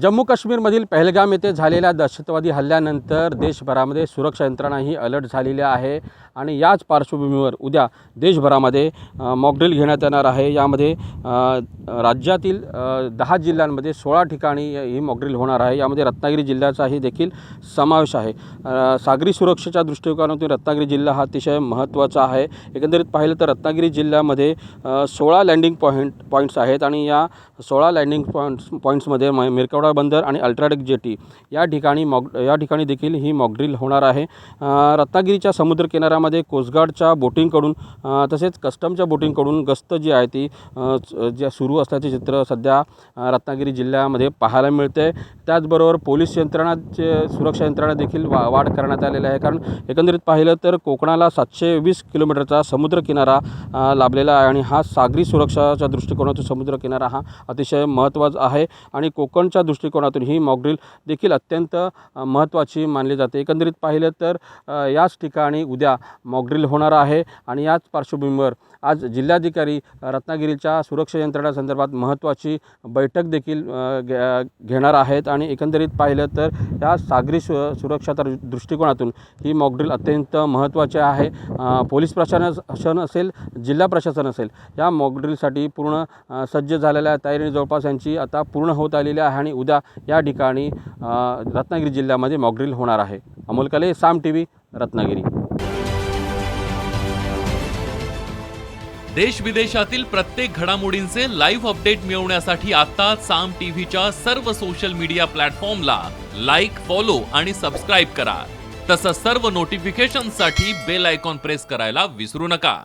जम्मू काश्मीरमधील पहलगाम येथे झालेल्या दहशतवादी हल्ल्यानंतर देशभरामध्ये सुरक्षा यंत्रणा ही अलर्ट झालेली आहे आणि याच पार्श्वभूमीवर उद्या देशभरामध्ये मॉकड्रिल घेण्यात येणार आहे. यामध्ये राज्यातील दहा जिल्ह्यांमध्ये सोळा ठिकाणी ही मॉकड्रिल होणार आहे. यामध्ये रत्नागिरी जिल्ह्याचाही देखील समावेश आहे. सागरी सुरक्षेच्या दृष्टिकोनातून रत्नागिरी जिल्हा हा अतिशय महत्त्वाचा आहे. एकंदरीत पाहिलं तर रत्नागिरी जिल्ह्यामध्ये सोळा लँडिंग पॉईंट पॉईंट्स आहेत आणि या सोळा लँडिंग पॉईंट्स पॉईंट्समध्ये म मिरकवडा बंदर आणि अल्ट्राटेक जेटी या ठिकाणी मॉक या ठिकाणी देखील ही मॉकड्रिल होणार आहे. रत्नागिरीच्या समुद्रकिनाऱ्यामध्ये कोस्टगार्डच्या बोटिंगकडून तसेच कस्टमच्या बोटिंगकडून गस्त जी आहे ती ज्या सुरू असल्याचे चित्र सध्या रत्नागिरी जिल्ह्यामध्ये पाहायला मिळते त्याचबरोबर पोलीस यंत्रणाचे सुरक्षा यंत्रणा देखील वा वाढ करण्यात आलेली आहे. कारण एकंदरीत पाहिलं तर कोकणाला सातशे वीस किलोमीटरचा समुद्रकिनारा लाभलेला आहे. आणि हा सागरी सुरक्षाच्या दृष्टिकोनातून समुद्रकिनारा हा अतिशय महत्त्वाचा आहे. आणि कोकणच्या दृष्टिकोनातून ही मॉकड्रिल देखील अत्यंत महत्त्वाची मानली जाते. एकंदरीत पाहिलं तर याच ठिकाणी उद्या मॉकड्रिल होणार आहे आणि याच पार्श्वभूमीवर आज जिल्हाधिकारी रत्नागिरीच्या सुरक्षा यंत्रणासंदर्भात महत्त्वाची बैठक देखील घेणार आहेत. आणि एकंदरीत पाहिलं तर या सागरी सु सुरक्षा तर दृष्टिकोनातून ही मॉकड्रिल अत्यंत महत्त्वाची आहे. पोलीस प्रशासन असेल जिल्हा प्रशासन असेल या मॉकड्रिलसाठी पूर्ण सज्ज झालेल्या तयारी जवळपास यांची आता पूर्ण होत आलेली आहे आणि उद्या या ठिकाणी रत्नागिरी जिल्ह्यामध्ये मॉकड्रिल होणार आहे. अमोल कले साम टी व्ही रत्नागिरी. देश विदेशातील प्रत्येक घडामोडींचे लाईव्ह अपडेट मिळवण्यासाठी आता साम टीव्हीच्या सर्व सोशल मीडिया प्लॅटफॉर्मला लाईक फॉलो आणि सबस्क्राईब करा. तसंच सर्व नोटिफिकेशनसाठी बेल आयकॉन प्रेस करायला विसरू नका.